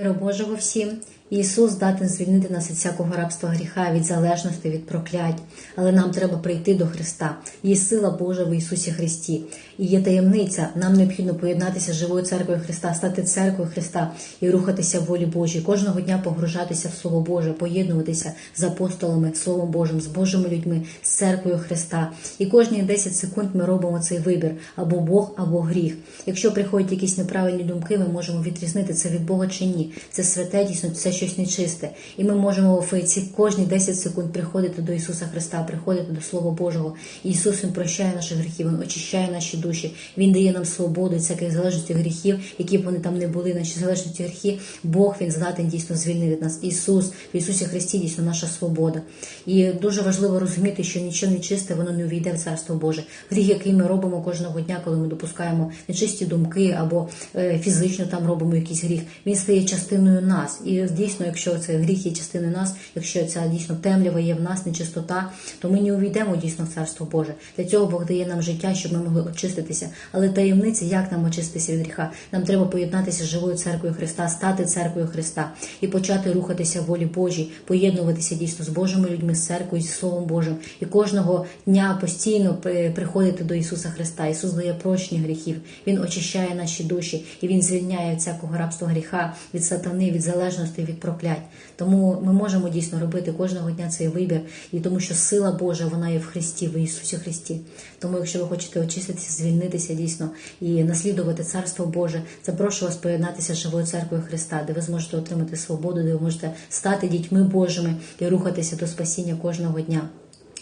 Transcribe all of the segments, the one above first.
Миру Божого всім. Ісус здатен звільнити нас від всякого рабства гріха, від залежності, від проклять. Але нам треба прийти до Христа. Є сила Божа в Ісусі Христі. І є таємниця. Нам необхідно поєднатися з живою церквою Христа, стати церквою Христа і рухатися в волі Божій. Кожного дня погружатися в Слово Боже, поєднуватися з апостолами, Словом Божим, з Божими людьми, з церквою Христа. І кожні 10 секунд ми робимо цей вибір або Бог, або гріх. Якщо приходять якісь неправильні думки, ми можемо відрізнити це від Бога чи ні. Це святе, дійсно, це щось нечисте. І ми можемо в ці кожні 10 секунд приходити до Ісуса Христа, приходити до Слова Божого. І Ісус Він прощає наші гріхи, Він очищає наші душі, Він дає нам свободу від всяких залежності гріхів, які б вони там не були, наші залежності гріхи. Бог Він здатен дійсно звільнити нас. Ісус в Ісусі Христі дійсно наша свобода. І дуже важливо розуміти, що нічого нечисте, воно не увійде в Царство Боже. Гріх, який ми робимо кожного дня, коли ми допускаємо нечисті думки або е, фізично там робимо якийсь гріх, він стає частиною нас. І дійсно, якщо це гріх є частиною нас, якщо ця дійсно темрява є в нас, нечистота, то ми не увійдемо дійсно в Царство Боже. Для цього Бог дає нам життя, щоб ми могли очиститися. Але таємниця, як нам очиститися від гріха? Нам треба поєднатися з живою церквою Христа, стати церквою Христа і почати рухатися в волі Божій, поєднуватися дійсно з Божими людьми, з церквою, зі Словом Божим, і кожного дня постійно е, приходити до Ісуса Христа. Ісус дає прощення гріхів, Він очищає наші душі і Він звільняє всякого рабства гріха, від сатани, від залежності, від проклять. Тому ми можемо дійсно робити кожного дня цей вибір, і тому що сила Божа вона є в Христі, в Ісусі Христі. Тому, якщо ви хочете очиститися, звільнитися дійсно і наслідувати Царство Боже, запрошую вас поєднатися з живою церквою Христа, де ви зможете отримати свободу, де ви можете стати дітьми Божими і рухатися до спасіння кожного дня.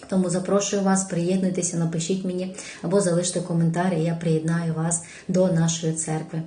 Тому запрошую вас, приєднуйтеся, напишіть мені або залиште коментар, і я приєднаю вас до нашої церкви.